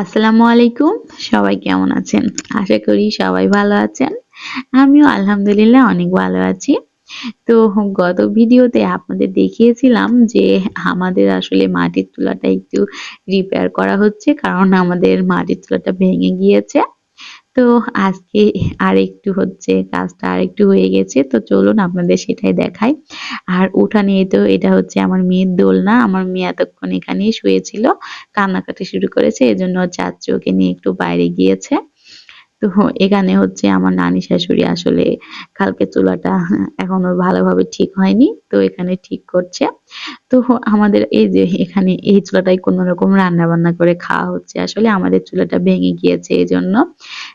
আসসালামু আলাইকুম। সবাই কেমন আছেন? আশা করি সবাই ভালো আছেন। আমিও আলহামদুলিল্লাহ অনেক ভালো আছি। তো গত ভিডিওতে আপনাদের দেখিয়েছিলাম যে আমাদের আসলে মাটির তুলাটা একটু রিপেয়ার করা হচ্ছে, কারণ আমাদের মাটির তুলাটা ভেঙে গিয়েছে। তো আজকে আর একটু হচ্ছে কাজটা আর একটু হয়ে গেছে। তো চলুন আপনাদের সেটাই দেখাই। আর উঠানে তো এটা হচ্ছে আমার মেয়ের দোলনা। আমার মেয়ে এতক্ষণ এখানেই শুয়েছিল, কান্নাকাটি শুরু করেছে, এজন্য চাচ্চু ওকে নিয়ে একটু বাইরে গিয়েছে। তো এখানে হচ্ছে আমার নানি শাশুড়ি আসলে কালকে চুলাটা এখনও ভালোভাবে ঠিক হয়নি, তো এখানে ঠিক করছে। তো আমাদের এই যে এখানে এই চুলাটাই কোনো রকম রান্না বান্না করে খাওয়া হচ্ছে। আসলে আমাদের চুলাটা ভেঙে গিয়েছে এই জন্য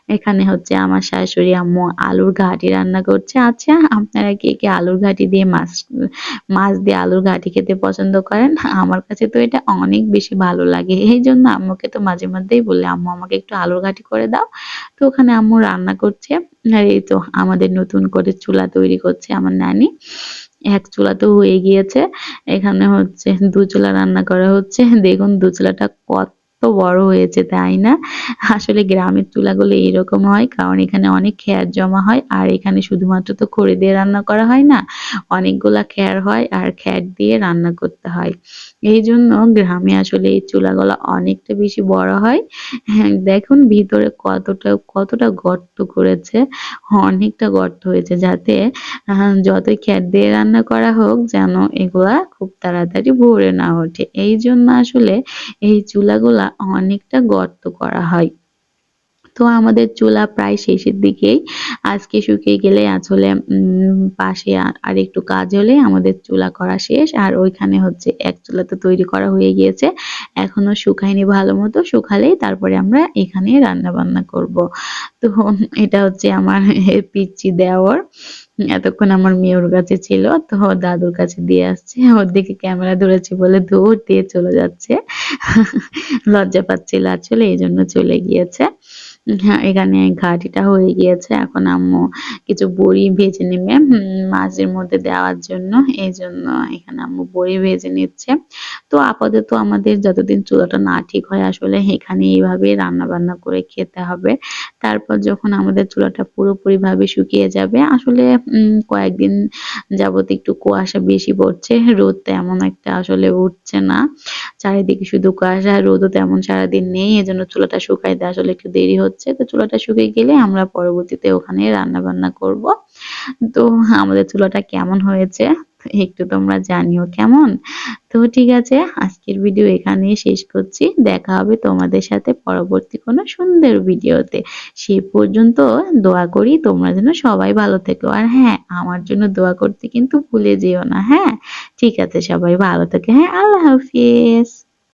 এখানে হচ্ছে আমার শাশুড়ি আম্মু আলুর ঘাটি রান্না করছে। আচ্ছা আপনারা কে কে আলুর ঘাটি দিয়ে মাছ মাছ দিয়ে আলুর ঘাটি খেতে পছন্দ করেন? আমার কাছে তো এটা অনেক বেশি ভালো লাগে। এই জন্য আম্মুকে তো মাঝে মধ্যেই বলে আম্মু, আমাকে একটু আলুর ঘাটি করে দাও। তো ওখানে আম্মু রান্না করছে। আর এই তো আমাদের নতুন করে চুলা তৈরি করছে আমার নানি। এক চুলা তো হয়ে গিয়েছে। এখানে হচ্ছে দু চুলা রান্না করা হচ্ছে। দেখুন দু চুলাটা কত বড় হয়েছে, তাই না? আসলে গ্রামের চুলাগুলো এইরকম হয়, কারণ এখানে অনেক খেয়ার জমা হয়, আর এখানে শুধুমাত্র তো খড়ি দিয়ে রান্না করা হয় না, অনেকগুলা খ্যার হয় আর খ্যার দিয়ে রান্না করতে হয়। এই জন্য গ্রামে আসলে এই চুলাগুলো অনেকটা বেশি বড় হয়। হ্যাঁ দেখুন ভিতরে কতটা কতটা গর্ত করেছে, অনেকটা গর্ত হয়েছে, যাতে যতই খ্যার দিয়ে রান্না করা হোক যেন এগুলা খুব তাড়াতাড়ি ভরে না ওঠে। এই জন্য আসলে এই চুলাগুলা অনেকটা গর্ত করা হয়। তো আমাদের চুলা প্রায় শেষের দিকেই। আজকে শুকিয়ে গেলে আসলে পাশে আর একটু কাজ হলে আমাদের চুলা করা শেষ। আর ওইখানে হচ্ছে এক চুলা তো তৈরি করা হয়ে গিয়েছে। এখনও শুকায়নি ভালো মতো। শুকালেই তারপরে আমরা এখানে রান্না বান্না করব। তো এটা হচ্ছে আমার পিচ্ছি দেওয়ার এতক্ষণ আমার মেয়ের কাছে ছিল, তো দাদুর কাছে দিয়ে আসছে। ওর দিকে ক্যামেরা ধরেছি বলে দৌড় দিয়ে চলে যাচ্ছে। লজ্জা পাচ্ছিল আসলে, এই জন্য চলে গিয়েছে। হ্যাঁ এখানে ঘাটিটা হয়ে গিয়েছে। এখন আম্মু কিছু বড়ি ভেজে নেবে মাছের মধ্যে দেওয়ার জন্য। এই জন্য এখানে আম্মু বড়ি ভেজে নিচ্ছে। তো আপাতত আমাদের যতদিন চুলাটা না ঠিক হয়, আসলে এখানে এইভাবে রান্না বান্না করে খেতে হবে। তারপর যখন আমাদের চুলাটা পুরোপুরি ভাবে শুকিয়ে যাবে, আসলে কয়েকদিন যাবত একটু কুয়াশা বেশি পড়ছে, রোদ তেমন একটা আসলে উঠছে না। চারিদিকে শুধু কুয়াশা রোদও তেমন সারাদিন নেই, এজন্য চুলাটা শুকাইতে আসলে একটু দেরি হচ্ছে। তো চুলাটা শুকিয়ে গেলে আমরা পরবর্তীতে ওখানে রান্না বান্না করব। তো আমাদের চুলাটা কেমন হয়েছে? একটু তোমরা জানিও কেমন। তো ঠিক আছে, আজকের ভিডিও এখানে শেষ করছি। দেখা হবে তোমাদের সাথে পরবর্তী কোনো সুন্দর ভিডিওতে সে পর্যন্ত দোয়া করি তোমরা যেন সবাই ভালো থেকো। আর হ্যাঁ আমার জন্য দোয়া করতে কিন্তু ভুলে যেও না হ্যাঁ? ঠিক আছে, সবাই ভালো থেকে। হ্যাঁ আল্লাহ হাফিজ।